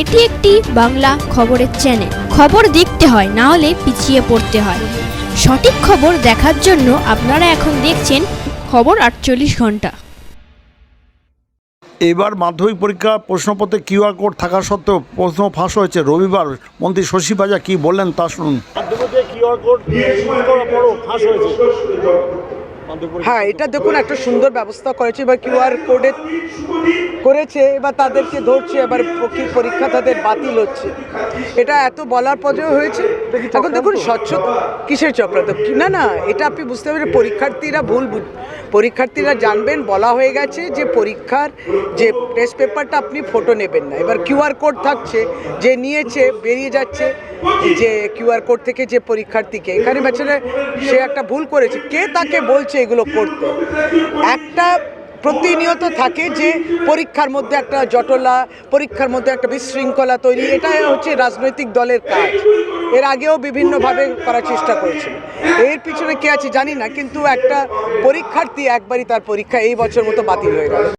এটি একটি বাংলা খবরের চ্যানেল খবর দেখতে হয় না হলে পিছিয়ে পড়তে হয়। সঠিক খবর দেখার জন্য আপনারা এখন দেখছেন খবর আটচল্লিশ ঘণ্টা। এবার মাধ্যমিক পরীক্ষা প্রশ্নপত্রে কিউআর কোড থাকা সত্ত্বেও প্রশ্ন ফাঁস হয়েছে। রবিবার মন্ত্রী শশী বাজা কি বললেন তা শুনুন। মাধ্যমিকে কিউআর কোড ফাঁস হয়েছে। হ্যাঁ এটা দেখুন একটা সুন্দর ব্যবস্থা করেছে এবার কিউআর কোডে করেছে এবার তাদেরকে ধরছে এবার পরী- পরীক্ষা তাদের বাতিল হচ্ছে। এটা এত বলার পরেও হয়েছে। এখন দেখুন স্বচ্ছ কিসের চক্রান্ত? না না এটা আপনি বুঝতে পারবেন পরীক্ষার্থীরা ভুল পরীক্ষার্থীরা জানবেন বলা হয়ে গেছে যে পরীক্ষার যে টেস্ট পেপারটা আপনি ফটো নেবেন না। এবার কিউআর কোড থাকছে যে নিয়েছে বেরিয়ে যাচ্ছে যে কিউআর কোড থেকে যে পরীক্ষার্থীকে, এখানে বেচারে সে একটা ভুল করেছে। কে তাকে বলছে এগুলো করতে? একটা প্রতিনিয়ত থাকে যে পরীক্ষার মধ্যে একটা জটলা, পরীক্ষার মধ্যে একটা বিশৃঙ্খলা তৈরি, এটাই হচ্ছে রাজনৈতিক দলের কাজ। এর আগেও বিভিন্নভাবে করার চেষ্টা করেছিল। এর পিছনে কে আছে জানি না, কিন্তু একটা পরীক্ষার্থী একবারই তার পরীক্ষা এই বছর মতো বাতিল হয়ে গেল।